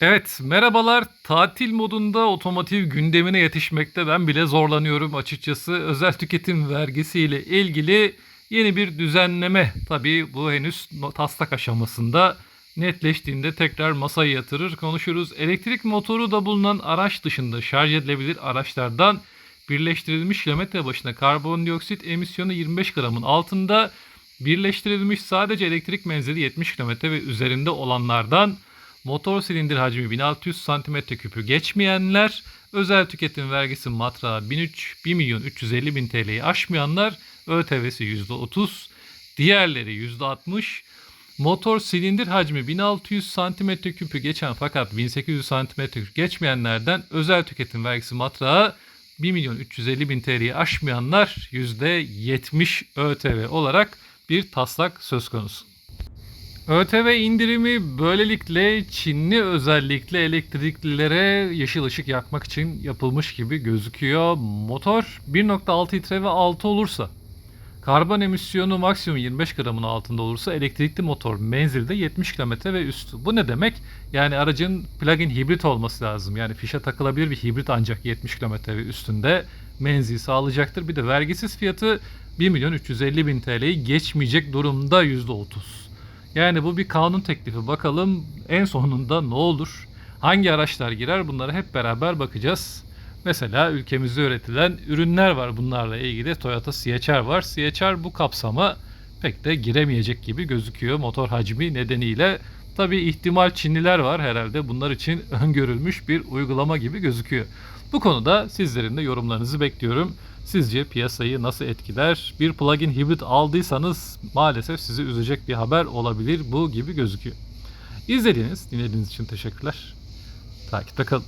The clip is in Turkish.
Evet, merhabalar. Tatil modunda otomotiv gündemine yetişmekte ben bile zorlanıyorum açıkçası. Özel tüketim vergisiyle ilgili yeni bir düzenleme. Tabii bu henüz taslak aşamasında netleştiğinde tekrar masaya yatırır konuşuruz. Elektrik motoru da bulunan araç dışında şarj edilebilir araçlardan birleştirilmiş kilometre başına karbondioksit emisyonu 25 gramın altında birleştirilmiş sadece elektrik menzili 70 kilometre ve üzerinde olanlardan Motor silindir hacmi 1600 cm3'ü geçmeyenler, özel tüketim vergisi matrağı 1003, 1 milyon 350 bin TL'yi aşmayanlar, ÖTV'si %30, diğerleri %60, motor silindir hacmi 1600 cm3'ü geçen fakat 1800 cm3 geçmeyenlerden özel tüketim vergisi matrağı 1 milyon 350 bin TL'yi aşmayanlar %70 ÖTV olarak bir taslak söz konusu. ÖTV indirimi böylelikle Çinli özellikle elektriklilere yeşil ışık yakmak için yapılmış gibi gözüküyor. Motor 1.6 litre ve 6 olursa, karbon emisyonu maksimum 25 gramın altında olursa elektrikli motor menzilde 70 km ve üstü. Bu ne demek? Yani aracın plug-in hibrit olması lazım. Yani fişe takılabilir bir hibrit ancak 70 km ve üstünde menzil sağlayacaktır. Bir de vergisiz fiyatı 1 milyon 350 bin TL'yi geçmeyecek durumda %30. Yani bu bir kanun teklifi. Bakalım en sonunda ne olur? Hangi araçlar girer? Bunlara hep beraber bakacağız. Mesela ülkemizde üretilen ürünler var bunlarla ilgili. Toyota CHR var. CHR bu kapsama pek de giremeyecek gibi gözüküyor motor hacmi nedeniyle. Tabi ihtimal Çinliler var herhalde. Bunlar için öngörülmüş bir uygulama gibi gözüküyor. Bu konuda sizlerin de yorumlarınızı bekliyorum. Sizce piyasayı nasıl etkiler? Bir plug-in hibrit aldıysanız maalesef sizi üzecek bir haber olabilir bu gibi gözüküyor. İzlediğiniz, dinlediğiniz için teşekkürler. Takipte kalın.